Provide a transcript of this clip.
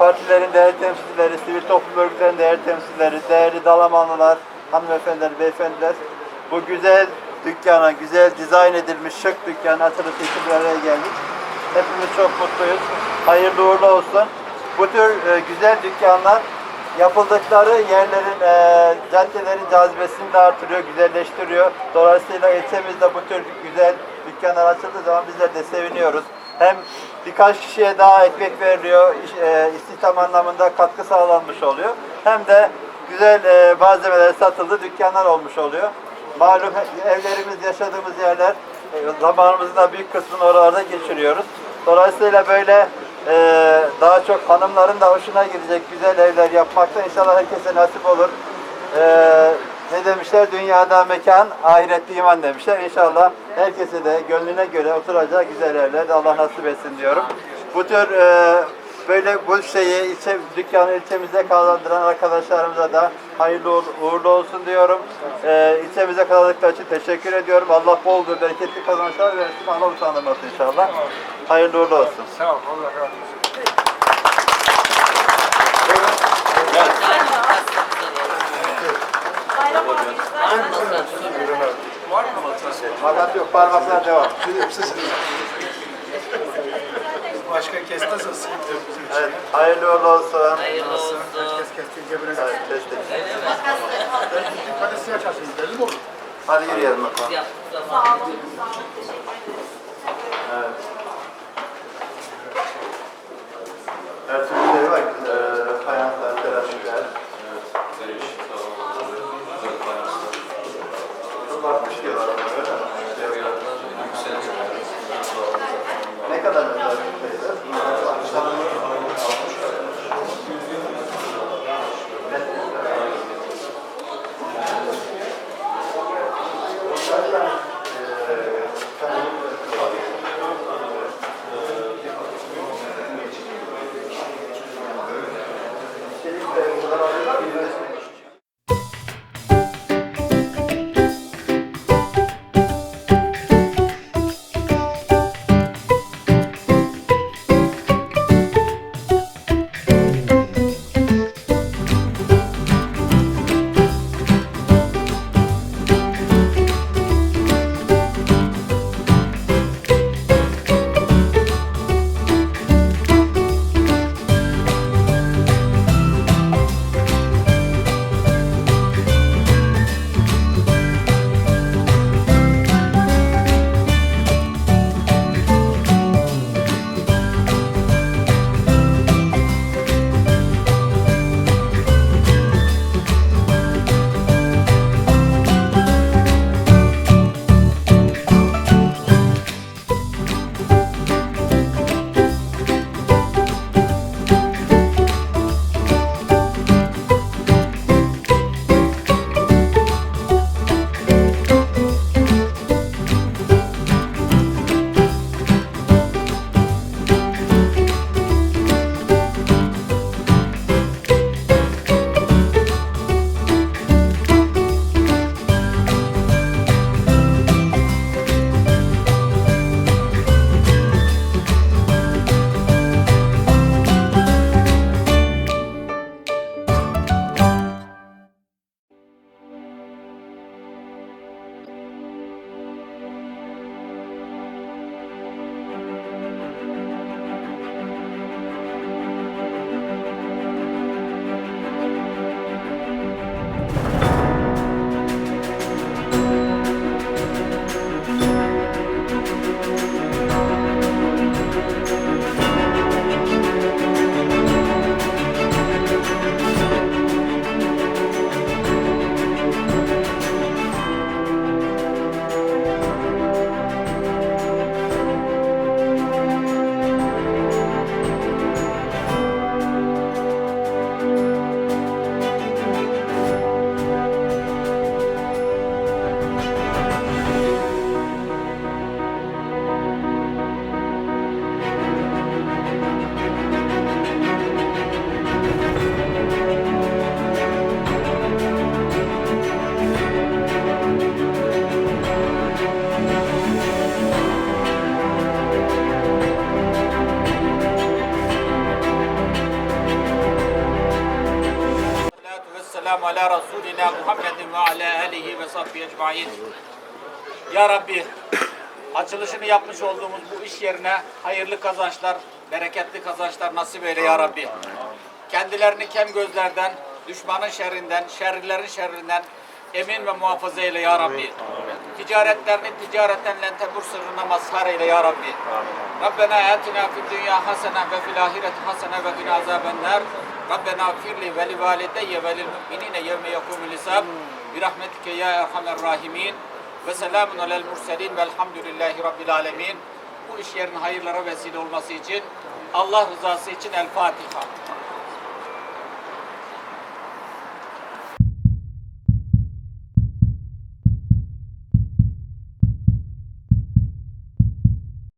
partilerin değerli temsilcileri, sivil toplum örgütlerinin değerli temsilcileri, değerli dalamanlılar, hanımefendiler, beyefendiler, bu güzel dükkana, güzel dizayn edilmiş şık dükkanın açılışı için bir araya geldik. Hepimiz çok mutluyuz. Hayırlı uğurlu olsun. Bu tür e, güzel dükkanlar yapıldıkları yerlerin, e, caddelerin cazibesini de artırıyor, güzelleştiriyor. Dolayısıyla ilçemizde bu tür güzel dükkanlar açıldığı zaman bizler de seviniyoruz. Hem birkaç kişiye daha ekmek veriliyor, e, istihdam anlamında katkı sağlanmış oluyor. Hem de güzel e, malzemeler satıldı, dükkanlar olmuş oluyor. Malum evlerimiz, yaşadığımız yerler e, zamanımızın da büyük kısmını oralarda geçiriyoruz. Dolayısıyla böyle e, daha çok hanımların da hoşuna gidecek güzel evler yapmakta inşallah herkese nasip olur. E, ne demişler? Dünyada mekan, ahirette iman demişler. İnşallah herkese de gönlüne göre oturacak güzel evler de Allah nasip etsin diyorum. Bu tür e, böyle bu şeyi ilçe, dükkanı ilçemize kazandıran arkadaşlarımıza da hayırlı uğur- uğurlu olsun diyorum. E, ilçemize kazandıkları için teşekkür ediyorum. Allah bol ve bereketli kazançlar versin. Allah utandırmasın inşallah. Hayırlı uğurlu olsun. Sağ ol, Allah razı olsun. Var mı masası? Fakat yok parmaklar devam. Başka kes nasıl sıkıntı yok bizim için. Evet, hayırlı uğurlu olsun. Hayırlı olsun. Herkes kestiği cebine Evet, kestik. Hadi siyah açarsınız belli mi olur? Hadi yürüyelim bakalım. Yaptık zaman. Evet. Her türlü şey var. Ee, alihi ve sahbihi ecmain. Ya Rabbi, açılışını yapmış olduğumuz bu iş yerine hayırlı kazançlar, bereketli kazançlar nasip eyle ya Rabbi. Kendilerini kem gözlerden, düşmanın şerrinden, şerrilerin şerrinden emin ve muhafaza eyle ya Rabbi. Ticaretlerini ticaretten lentebur sırrına mazhar eyle ya Rabbi. Rabbena atina fid dünya hasene ve fil ahireti hasene ve qina azabennar. Rabbena firli ve li valideyye ve lil mu'minine yevme yekumul hisab. Bir rahmetike ya erhamer rahimin. Ve selamun alel murselin velhamdülillahi rabbil alemin. Bu iş yerinin hayırlara vesile olması için Allah rızası için El Fatiha.